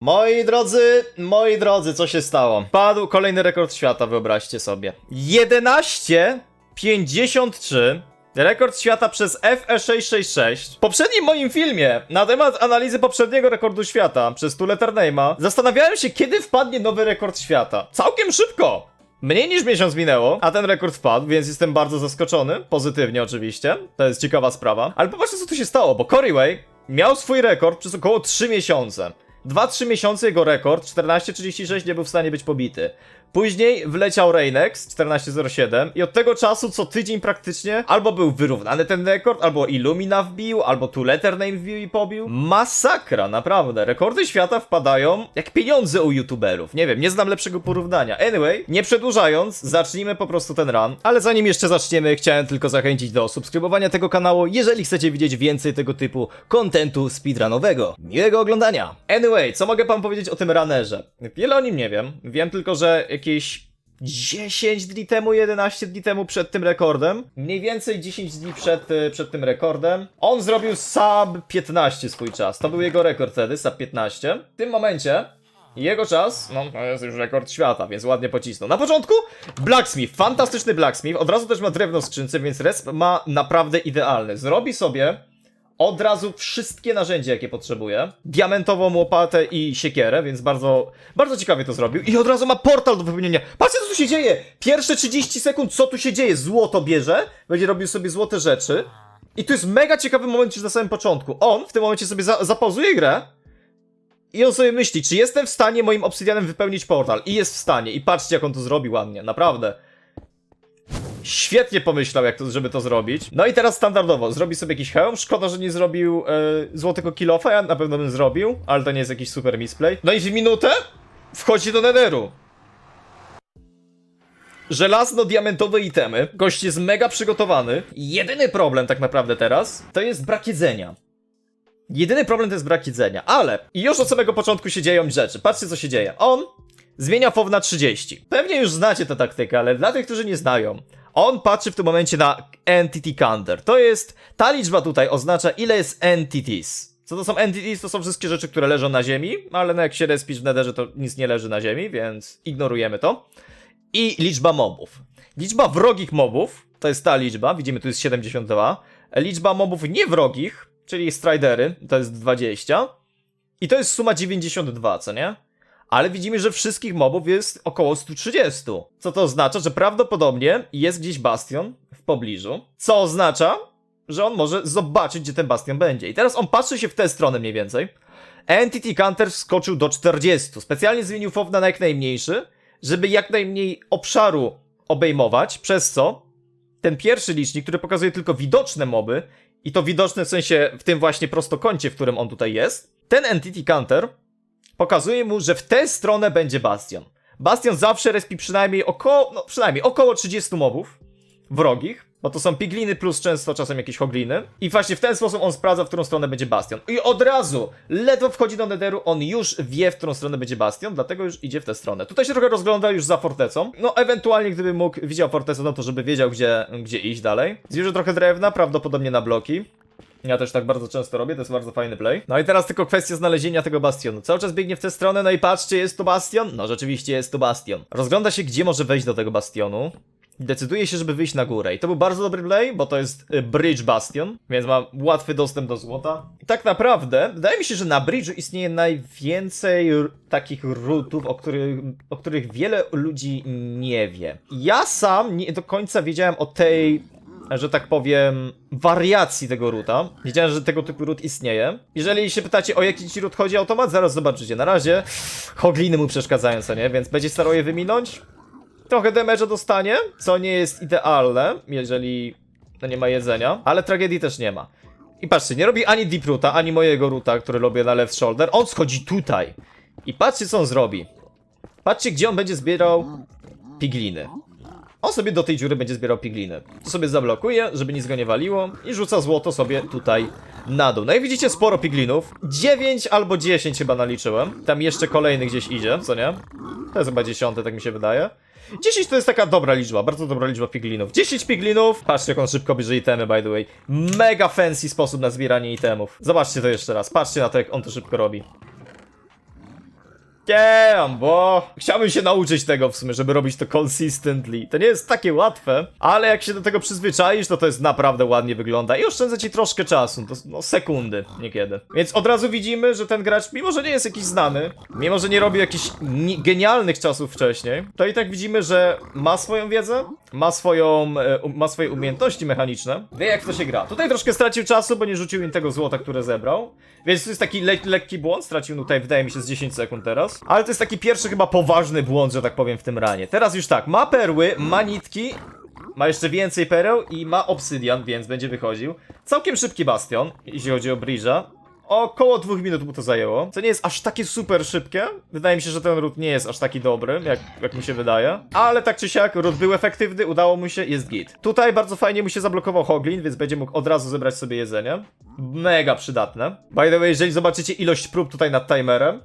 Moi drodzy, moi drodzy, co się stało? Padł kolejny rekord świata, wyobraźcie sobie. 11.53 Rekord świata przez FE666. W poprzednim moim filmie na temat analizy poprzedniego rekordu świata przez Two Letter Name'a zastanawiałem się, kiedy wpadnie nowy rekord świata. Całkiem szybko! Mniej niż miesiąc minęło, a ten rekord wpadł, więc jestem bardzo zaskoczony. Pozytywnie oczywiście. To jest ciekawa sprawa. Ale popatrzcie, co tu się stało, bo Coryway miał swój rekord przez około 3 miesiące. 2-3 miesiące jego rekord, 14.36, nie był w stanie być pobity. Później wleciał Reynex 14.07 i od tego czasu co tydzień praktycznie albo był wyrównany ten rekord, albo Illumina wbił, albo Two Letter Name wbił i pobił. Masakra, naprawdę. Rekordy świata wpadają jak pieniądze u youtuberów. Nie wiem, nie znam lepszego porównania. Anyway, nie przedłużając, zacznijmy po prostu ten run. Ale zanim jeszcze zaczniemy, chciałem tylko zachęcić do subskrybowania tego kanału, jeżeli chcecie widzieć więcej tego typu kontentu speedrunowego. Miłego oglądania! Anyway, co mogę wam powiedzieć o tym runnerze? Wiele o nim nie wiem. Wiem tylko, że jakieś 10 dni temu, 11 dni temu przed tym rekordem. Mniej więcej 10 dni przed, y, przed tym rekordem. On zrobił sub 15 swój czas. To był jego rekord wtedy, sub 15. W tym momencie jego czas, no to jest już rekord świata, więc ładnie pocisnął. Na początku Blacksmith, fantastyczny Blacksmith. Od razu też ma drewno w skrzynce, więc resp ma naprawdę idealny. Zrobi sobie od razu wszystkie narzędzia, jakie potrzebuje. Diamentową łopatę i siekierę, więc bardzo, bardzo ciekawie to zrobił. I od razu ma portal do wypełnienia. Patrzcie, co tu się dzieje! Pierwsze 30 sekund, co tu się dzieje? Złoto bierze, będzie robił sobie złote rzeczy. I to jest mega ciekawy moment już na samym początku. On w tym momencie sobie za zapauzuje grę i on sobie myśli, czy jestem w stanie moim obsydianem wypełnić portal. I jest w stanie. I patrzcie, jak on to zrobi ładnie, naprawdę. Świetnie pomyślał, jak to, żeby to zrobić. No i teraz standardowo, zrobi sobie jakiś hełm. Szkoda, że nie zrobił e, złotego kilofa, ja na pewno bym zrobił, ale to nie jest jakiś super misplay. No i w minutę wchodzi do netheru. Żelazno-diamentowe itemy. Gość jest mega przygotowany. Jedyny problem tak naprawdę teraz to jest brak jedzenia. Jedyny problem to jest brak jedzenia, ale i już od samego początku się dzieją rzeczy. Patrzcie co się dzieje. On zmienia FOW na 30. Pewnie już znacie tę taktykę, ale dla tych, którzy nie znają, on patrzy w tym momencie na Entity Counter. To jest, ta liczba tutaj oznacza ile jest entities. Co to są entities? To są wszystkie rzeczy, które leżą na ziemi, ale no jak się respisz w netherze, to nic nie leży na ziemi, więc ignorujemy to. I liczba mobów. Liczba wrogich mobów, to jest ta liczba, widzimy tu jest 72. Liczba mobów niewrogich, czyli stridery, to jest 20. I to jest suma 92, co nie? Ale widzimy, że wszystkich mobów jest około 130. Co to oznacza, że prawdopodobnie jest gdzieś bastion w pobliżu. Co oznacza, że on może zobaczyć, gdzie ten bastion będzie. I teraz on patrzy się w tę stronę mniej więcej. Entity Counter wskoczył do 40. Specjalnie zmienił FOW na jak najmniejszy, żeby jak najmniej obszaru obejmować, przez co ten pierwszy licznik, który pokazuje tylko widoczne moby, i to widoczne w sensie w tym właśnie prostokącie, w którym on tutaj jest, ten Entity Counter pokazuje mu, że w tę stronę będzie Bastion. Bastion zawsze respi przynajmniej około, no przynajmniej około 30 mobów wrogich, bo to są pigliny plus często czasem jakieś hogliny. I właśnie w ten sposób on sprawdza, w którą stronę będzie Bastion. I od razu, ledwo wchodzi do Netheru, on już wie, w którą stronę będzie Bastion, dlatego już idzie w tę stronę. Tutaj się trochę rozgląda już za fortecą. No, ewentualnie gdyby mógł, widział fortecę, no to żeby wiedział, gdzie, gdzie iść dalej. Zbierze trochę drewna, prawdopodobnie na bloki. Ja też tak bardzo często robię, to jest bardzo fajny play. No i teraz tylko kwestia znalezienia tego bastionu. Cały czas biegnie w tę stronę, no i patrzcie, jest tu bastion? No rzeczywiście jest tu bastion. Rozgląda się, gdzie może wejść do tego bastionu. Decyduje się, żeby wyjść na górę. I to był bardzo dobry play, bo to jest y, Bridge Bastion, więc ma łatwy dostęp do złota. I tak naprawdę, wydaje mi się, że na Bridge'u istnieje najwięcej takich rutów, o których, o których wiele ludzi nie wie. Ja sam nie do końca wiedziałem o tej że tak powiem, wariacji tego ruta. Wiedziałem, że tego typu rut istnieje. Jeżeli się pytacie, o jaki ci rut chodzi automat, zaraz zobaczycie. Na razie hogliny mu przeszkadzają, co nie? Więc będzie starał je wyminąć. Trochę damage'a dostanie, co nie jest idealne, jeżeli no nie ma jedzenia, ale tragedii też nie ma. I patrzcie, nie robi ani deep roota, ani mojego roota, który robię na left shoulder. On schodzi tutaj. I patrzcie, co on zrobi. Patrzcie, gdzie on będzie zbierał pigliny. On sobie do tej dziury będzie zbierał pigliny. To sobie zablokuje, żeby nic go nie waliło i rzuca złoto sobie tutaj na dół. No i widzicie sporo piglinów. 9 albo 10 chyba naliczyłem. Tam jeszcze kolejny gdzieś idzie, co nie? To jest chyba 10, tak mi się wydaje. 10 to jest taka dobra liczba, bardzo dobra liczba piglinów. 10 piglinów. Patrzcie, jak on szybko bierze itemy, by the way. Mega fancy sposób na zbieranie itemów. Zobaczcie to jeszcze raz. Patrzcie na to, jak on to szybko robi. Nie mam, bo chciałbym się nauczyć tego w sumie, żeby robić to consistently. To nie jest takie łatwe, ale jak się do tego przyzwyczaisz, to to jest naprawdę ładnie wygląda i oszczędza ci troszkę czasu, to no sekundy niekiedy. Więc od razu widzimy, że ten gracz, mimo że nie jest jakiś znany, mimo że nie robił jakichś ni- genialnych czasów wcześniej, to i tak widzimy, że ma swoją wiedzę, ma swoją, e, um- ma swoje umiejętności mechaniczne, wie jak to się gra. Tutaj troszkę stracił czasu, bo nie rzucił im tego złota, które zebrał, więc to jest taki le lekki błąd, stracił no tutaj wydaje mi się z 10 sekund teraz, ale to jest taki pierwszy chyba poważny błąd, że tak powiem w tym ranie. Teraz już tak, ma perły, ma nitki, ma jeszcze więcej pereł i ma obsydian, więc będzie wychodził. Całkiem szybki bastion, jeśli chodzi o Bridge'a. Około dwóch minut mu to zajęło, co nie jest aż takie super szybkie. Wydaje mi się, że ten root nie jest aż taki dobry, jak, jak mi się wydaje. Ale tak czy siak, root był efektywny, udało mu się, jest git. Tutaj bardzo fajnie mu się zablokował Hoglin, więc będzie mógł od razu zebrać sobie jedzenie. Mega przydatne. By the way, jeżeli zobaczycie ilość prób tutaj nad timerem,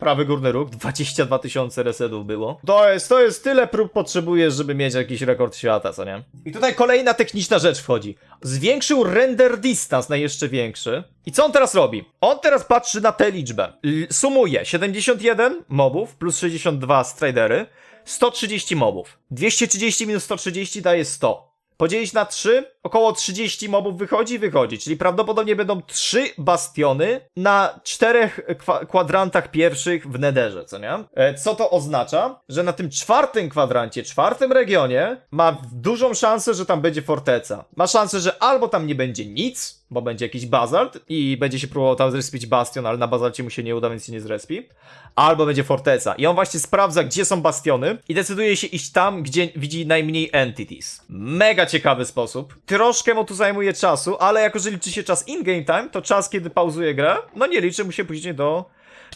Prawy górny róg, 22 tysiące resetów było. To jest, to jest tyle prób potrzebujesz, żeby mieć jakiś rekord świata, co nie? I tutaj kolejna techniczna rzecz wchodzi. Zwiększył render distance na jeszcze większy. I co on teraz robi? On teraz patrzy na tę liczbę. L sumuje 71 mobów plus 62 stridery, 130 mobów. 230 minus 130 daje 100. Podzielić na 3, około 30 mobów wychodzi wychodzi, czyli prawdopodobnie będą 3 bastiony na czterech kwa kwadrantach pierwszych w Nederze, co nie? E, co to oznacza? Że na tym czwartym kwadrancie, czwartym regionie ma dużą szansę, że tam będzie forteca. Ma szansę, że albo tam nie będzie nic, bo będzie jakiś bazalt i będzie się próbował tam zrespić bastion, ale na bazalcie mu się nie uda, więc się nie zrespi. Albo będzie forteca. I on właśnie sprawdza, gdzie są bastiony i decyduje się iść tam, gdzie widzi najmniej entities. Mega ciekawy sposób. Troszkę mu tu zajmuje czasu, ale jako, że liczy się czas in-game time, to czas, kiedy pauzuje grę, no nie liczy mu się później do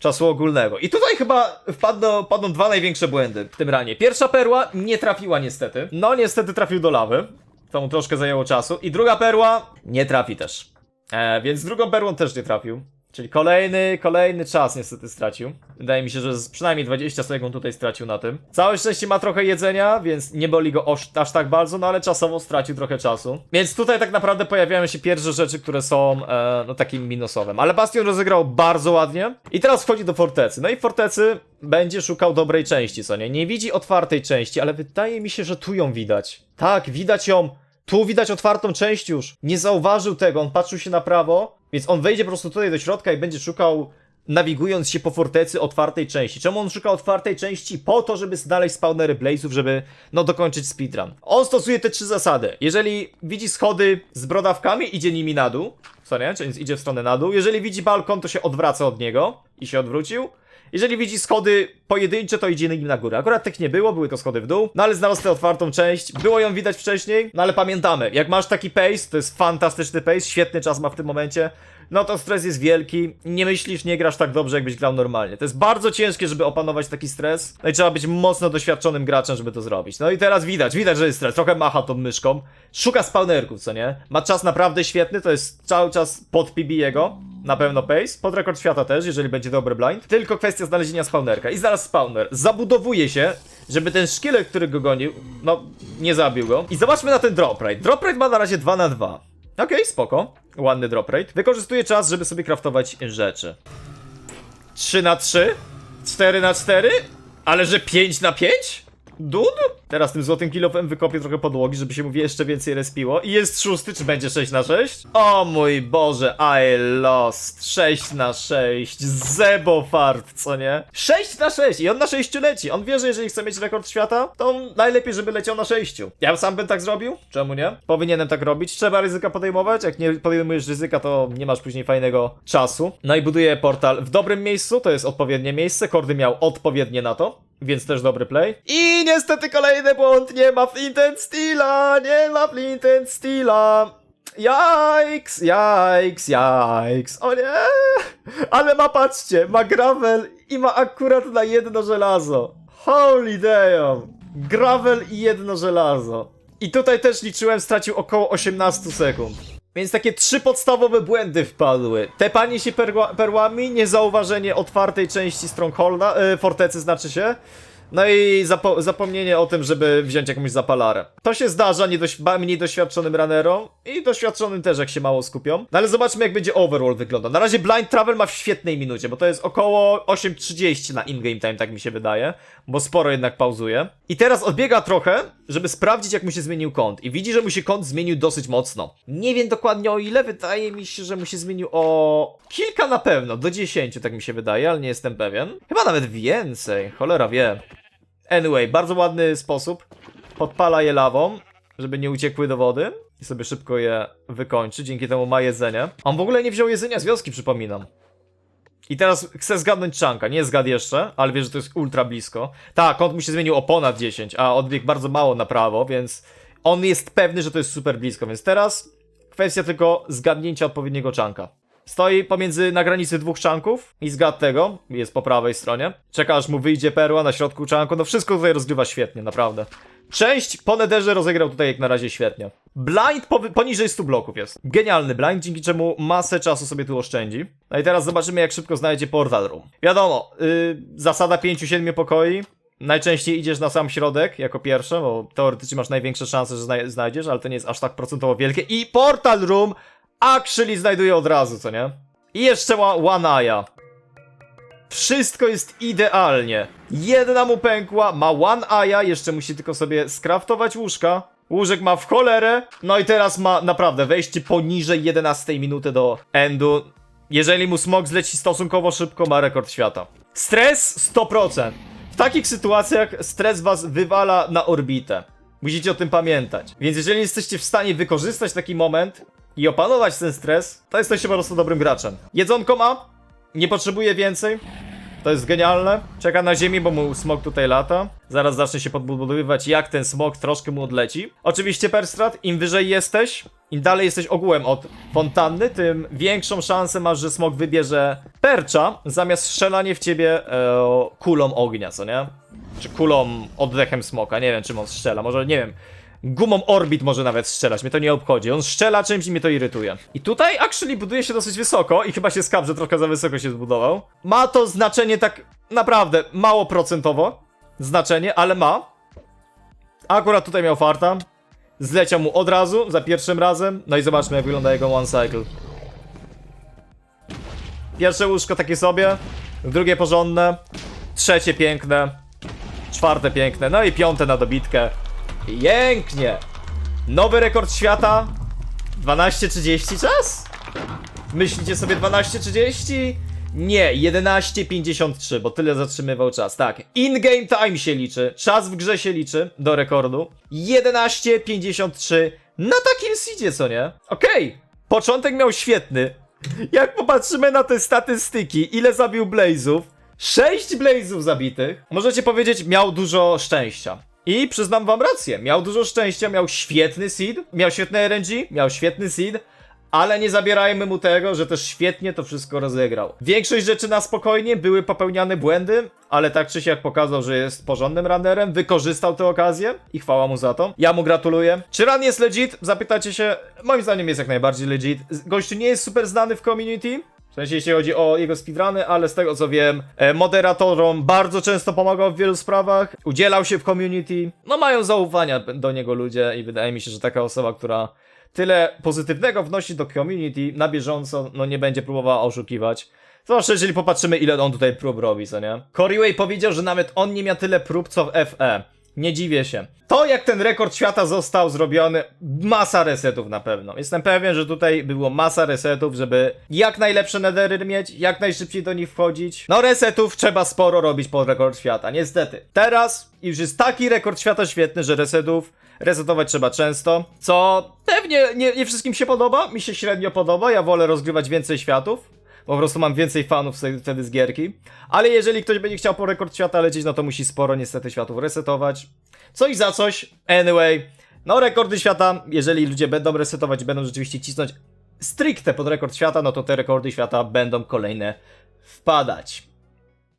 czasu ogólnego. I tutaj chyba wpadną, dwa największe błędy w tym ranie. Pierwsza perła nie trafiła niestety. No niestety trafił do lawy. To mu troszkę zajęło czasu. I druga perła nie trafi też. E, więc drugą perłą też nie trafił. Czyli kolejny, kolejny czas niestety stracił. Wydaje mi się, że przynajmniej 20 sekund tutaj stracił na tym. Całe szczęście ma trochę jedzenia, więc nie boli go aż, aż tak bardzo, no ale czasowo stracił trochę czasu. Więc tutaj tak naprawdę pojawiają się pierwsze rzeczy, które są e, no takim minusowym. Ale Bastion rozegrał bardzo ładnie. I teraz wchodzi do fortecy. No i w fortecy będzie szukał dobrej części, co nie? Nie widzi otwartej części, ale wydaje mi się, że tu ją widać. Tak, widać ją tu widać otwartą część już. Nie zauważył tego, on patrzył się na prawo, więc on wejdzie po prostu tutaj do środka i będzie szukał, nawigując się po fortecy otwartej części. Czemu on szuka otwartej części? Po to, żeby znaleźć spawnery Blaze'ów, żeby, no, dokończyć speedrun. On stosuje te trzy zasady. Jeżeli widzi schody z brodawkami, idzie nimi na dół. Nie? Czyli idzie w stronę na dół. Jeżeli widzi balkon, to się odwraca od niego i się odwrócił. Jeżeli widzi schody pojedyncze, to idzie nim na górę. Akurat tak nie było, były to schody w dół, no ale znalazł tę otwartą część. Było ją widać wcześniej, no ale pamiętamy, jak masz taki pace, to jest fantastyczny pace, świetny czas ma w tym momencie, no to stres jest wielki, nie myślisz, nie grasz tak dobrze, jakbyś grał normalnie. To jest bardzo ciężkie, żeby opanować taki stres, no i trzeba być mocno doświadczonym graczem, żeby to zrobić. No i teraz widać, widać, że jest stres, trochę macha tą myszką, szuka spawnerków, co nie? Ma czas naprawdę świetny, to jest cały czas pod PB-jego, na pewno pace, pod rekord świata też, jeżeli będzie dobry blind. Tylko kwestia znalezienia spawnerka. I zaraz spawner zabudowuje się, żeby ten szkielet, który go gonił, no, nie zabił go. I zobaczmy na ten drop rate. Drop rate ma na razie 2 na 2. Okej, spoko. Ładny drop rate. Wykorzystuje czas, żeby sobie craftować rzeczy. 3 na 3? 4 na 4? Ale że 5 na 5? Dud? Teraz tym złotym kilofem wykopię trochę podłogi, żeby się mu jeszcze więcej respiło. I jest szósty, czy będzie 6 na 6? O mój Boże, I lost. 6 na 6. Zebo fart, co nie? 6 na 6 i on na 6 leci. On wie, że jeżeli chce mieć rekord świata, to najlepiej, żeby leciał na 6. Ja sam bym tak zrobił? Czemu nie? Powinienem tak robić. Trzeba ryzyka podejmować. Jak nie podejmujesz ryzyka, to nie masz później fajnego czasu. No i buduję portal w dobrym miejscu, to jest odpowiednie miejsce. Kordy miał odpowiednie na to. Więc też dobry play. I niestety kolejny błąd. Nie ma Flint and Steela. Nie ma Flint and Steela. Yikes, yikes, yikes. O nie! Ale ma, patrzcie, ma gravel i ma akurat na jedno żelazo. Holy damn. Gravel i jedno żelazo. I tutaj też liczyłem, stracił około 18 sekund. Więc takie trzy podstawowe błędy wpadły. Tepanie się perła, perłami, niezauważenie otwartej części Strongholda, e, fortecy znaczy się. No i zapo zapomnienie o tym, żeby wziąć jakąś zapalarę. To się zdarza niedoś mniej doświadczonym runnerom i doświadczonym też, jak się mało skupią. No ale zobaczmy, jak będzie overall wygląda. Na razie Blind Travel ma w świetnej minucie, bo to jest około 8.30 na in-game time, tak mi się wydaje, bo sporo jednak pauzuje. I teraz odbiega trochę, żeby sprawdzić, jak mu się zmienił kąt. I widzi, że mu się kąt zmienił dosyć mocno. Nie wiem dokładnie o ile, wydaje mi się, że mu się zmienił o kilka na pewno, do 10, tak mi się wydaje, ale nie jestem pewien. Chyba nawet więcej, cholera wie. Anyway, bardzo ładny sposób. Podpala je lawą, żeby nie uciekły do wody i sobie szybko je wykończy. Dzięki temu ma jedzenie. On w ogóle nie wziął jedzenia z wioski, przypominam. I teraz chcę zgadnąć czanka. Nie zgadł jeszcze, ale wie, że to jest ultra blisko. Tak, kąt mu się zmienił o ponad 10, a odbieg bardzo mało na prawo, więc on jest pewny, że to jest super blisko. Więc teraz kwestia tylko zgadnięcia odpowiedniego czanka. Stoi pomiędzy na granicy dwóch czanków i zgadł tego, jest po prawej stronie. Czeka aż mu wyjdzie perła na środku czanku, no wszystko tutaj rozgrywa świetnie, naprawdę. Część po nederze rozegrał tutaj jak na razie świetnie. Blind powy- poniżej 100 bloków jest. Genialny blind, dzięki czemu masę czasu sobie tu oszczędzi. No i teraz zobaczymy jak szybko znajdzie portal room. Wiadomo, yy, zasada 5-7 pokoi. Najczęściej idziesz na sam środek jako pierwsze, bo teoretycznie masz największe szanse, że zna- znajdziesz, ale to nie jest aż tak procentowo wielkie. I portal room actually znajduje od razu, co nie? I jeszcze Eye'a. Wszystko jest idealnie. Jedna mu pękła, ma One Eye'a, jeszcze musi tylko sobie skraftować łóżka. Łóżek ma w cholerę. No i teraz ma naprawdę wejście poniżej 11 minuty do endu. Jeżeli mu smog zleci stosunkowo szybko, ma rekord świata. Stres 100%. W takich sytuacjach stres was wywala na orbitę. Musicie o tym pamiętać. Więc jeżeli jesteście w stanie wykorzystać taki moment i opanować ten stres, to jesteście po prostu dobrym graczem. Jedzonko ma, nie potrzebuje więcej. To jest genialne. Czeka na ziemi, bo mu smok tutaj lata. Zaraz zacznie się podbudowywać, jak ten smok troszkę mu odleci. Oczywiście Perstrat, im wyżej jesteś, im dalej jesteś ogółem od fontanny, tym większą szansę masz, że smok wybierze percza, zamiast strzelanie w ciebie e, kulą ognia, co nie? Czy kulą oddechem smoka, nie wiem czym on strzela, może nie wiem. Gumą orbit może nawet strzelać, mnie to nie obchodzi. On strzela czymś i mnie to irytuje. I tutaj actually buduje się dosyć wysoko i chyba się skap, że trochę za wysoko się zbudował. Ma to znaczenie tak naprawdę mało procentowo znaczenie, ale ma. Akurat tutaj miał farta. Zleciał mu od razu, za pierwszym razem. No i zobaczmy jak wygląda jego one cycle. Pierwsze łóżko takie sobie, drugie porządne, trzecie piękne, czwarte piękne, no i piąte na dobitkę. Pięknie! Nowy rekord świata. 12.30 czas? Myślicie sobie 12.30? Nie, 11.53, bo tyle zatrzymywał czas. Tak, in-game time się liczy, czas w grze się liczy do rekordu. 11.53 na takim seedzie, co nie? Okej, początek miał świetny. Jak popatrzymy na te statystyki, ile zabił Blazów? 6 Blazów zabitych. Możecie powiedzieć, miał dużo szczęścia. I przyznam wam rację, miał dużo szczęścia, miał świetny seed, miał świetne RNG, miał świetny seed, ale nie zabierajmy mu tego, że też świetnie to wszystko rozegrał. Większość rzeczy na spokojnie, były popełniane błędy, ale tak czy siak pokazał, że jest porządnym runnerem, wykorzystał tę okazję i chwała mu za to. Ja mu gratuluję. Czy run jest legit? Zapytacie się. Moim zdaniem jest jak najbardziej legit. Gościu nie jest super znany w community, w sensie jeśli chodzi o jego speedruny, ale z tego co wiem, e, moderatorom bardzo często pomagał w wielu sprawach, udzielał się w community. No mają zaufania do niego ludzie i wydaje mi się, że taka osoba, która tyle pozytywnego wnosi do community na bieżąco, no nie będzie próbowała oszukiwać. Zwłaszcza jeżeli popatrzymy ile on tutaj prób robi, co nie? Corey powiedział, że nawet on nie miał tyle prób co w FE. Nie dziwię się. To jak ten rekord świata został zrobiony, masa resetów na pewno. Jestem pewien, że tutaj było masa resetów, żeby jak najlepsze nedery mieć, jak najszybciej do nich wchodzić. No resetów trzeba sporo robić pod rekord świata, niestety. Teraz już jest taki rekord świata świetny, że resetów resetować trzeba często, co pewnie nie, nie wszystkim się podoba, mi się średnio podoba, ja wolę rozgrywać więcej światów, po prostu mam więcej fanów wtedy- z gierki. Ale jeżeli ktoś będzie chciał po rekord świata lecieć, no to musi sporo niestety światów resetować. Coś za coś. Anyway, no rekordy świata, jeżeli ludzie będą resetować będą rzeczywiście cisnąć stricte pod rekord świata, no to te rekordy świata będą kolejne wpadać.